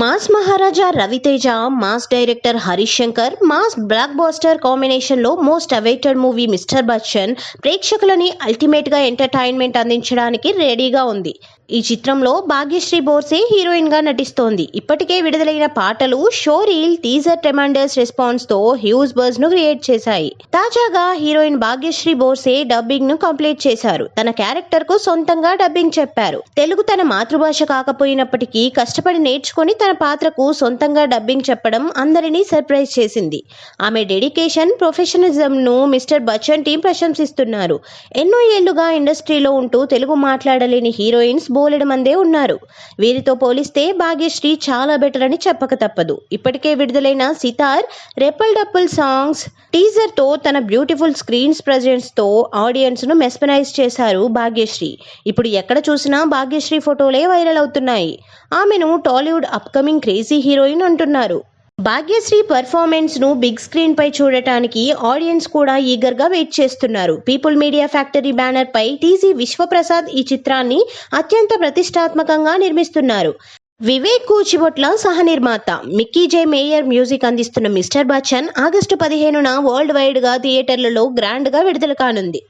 Mass Maharaja Raviteja mass director Harish Shankar mass blockbuster కాంబినేషన్లో most awaited movie mister Bachchan ప్రేక్షకులని అల్టిమేట్గా entertainment అందించడానికి రెడీగా ఉంది. ఈ చిత్రంలో భాగ్యశ్రీ బోర్సే హీరోయిన్గా నటిస్తోంది. ఇప్పటికే విడుదలైన పాటలు షో రీల్ టీజర్ ట్రెమాండర్స్ రెస్పాన్స్తో హ్యూజ్ బర్స్ను క్రియేట్ చేశాయి. తాజాగా హీరోయిన్ భాగ్యశ్రీ బోర్సే డబ్బింగ్ను కంప్లీట్ చేశారు. తన క్యారెక్టర్కు సొంతంగా డబ్బింగ్ చెప్పారు. తెలుగు తన మాతృభాష కాకపోయినప్పటికీ కష్టపడి నేర్చుకొని తన పాత్రకు సొంతంగా డబ్బింగ్ చెప్పడం అందరినీ సర్ప్రైజ్ చేసింది. ఆమె డెడికేషన్ ప్రొఫెషనలిజంను మిస్టర్ బచ్చన్ టీం ప్రశంసిస్తున్నారు. ఎన్నో ఏళ్ళుగా ఇండస్ట్రీలో ఉంటూ తెలుగు మాట్లాడలేని హీరోయిన్స్ బోలెడు మందే ఉన్నారు. వీరితో పోలిస్తే భాగ్యశ్రీ చాలా బెటర్ అని చెప్పక తప్పదు. ఇప్పటికే విడుదలైన సితార్ రెప్పల్ డప్పుల్ సాంగ్స్ టీజర్తో తన బ్యూటిఫుల్ స్క్రీన్స్ ప్రజెన్స్ ఆడియన్స్ను మెస్పనైజ్ చేశారు భాగ్యశ్రీ. ఇప్పుడు ఎక్కడ చూసినా భాగ్యశ్రీ ఫోటోలే వైరల్ అవుతున్నాయి. ఆమెను టాలీవుడ్ అప్కమింగ్ క్రేజీ హీరోయిన్ అంటున్నారు. భాగ్యశ్రీ పర్ఫార్మెన్స్ను బిగ్ స్క్రీన్ పై చూడటానికి ఆడియన్స్ కూడా ఈగర్గా వెయిట్ చేస్తున్నారు. పీపుల్ మీడియా ఫ్యాక్టరీ బ్యానర్ పై టీజీ విశ్వప్రసాద్ ఈ చిత్రాన్ని అత్యంత ప్రతిష్టాత్మకంగా నిర్మిస్తున్నారు. వివేక్ కూచిబొట్ల సహ నిర్మాత మిక్కీ జే మేయర్ మ్యూజిక్ అందిస్తున్న మిస్టర్ బచ్చన్ ఆగస్టు పదిహేనున వరల్డ్ వైడ్గా థియేటర్లలో గ్రాండ్గా విడుదల కానుంది.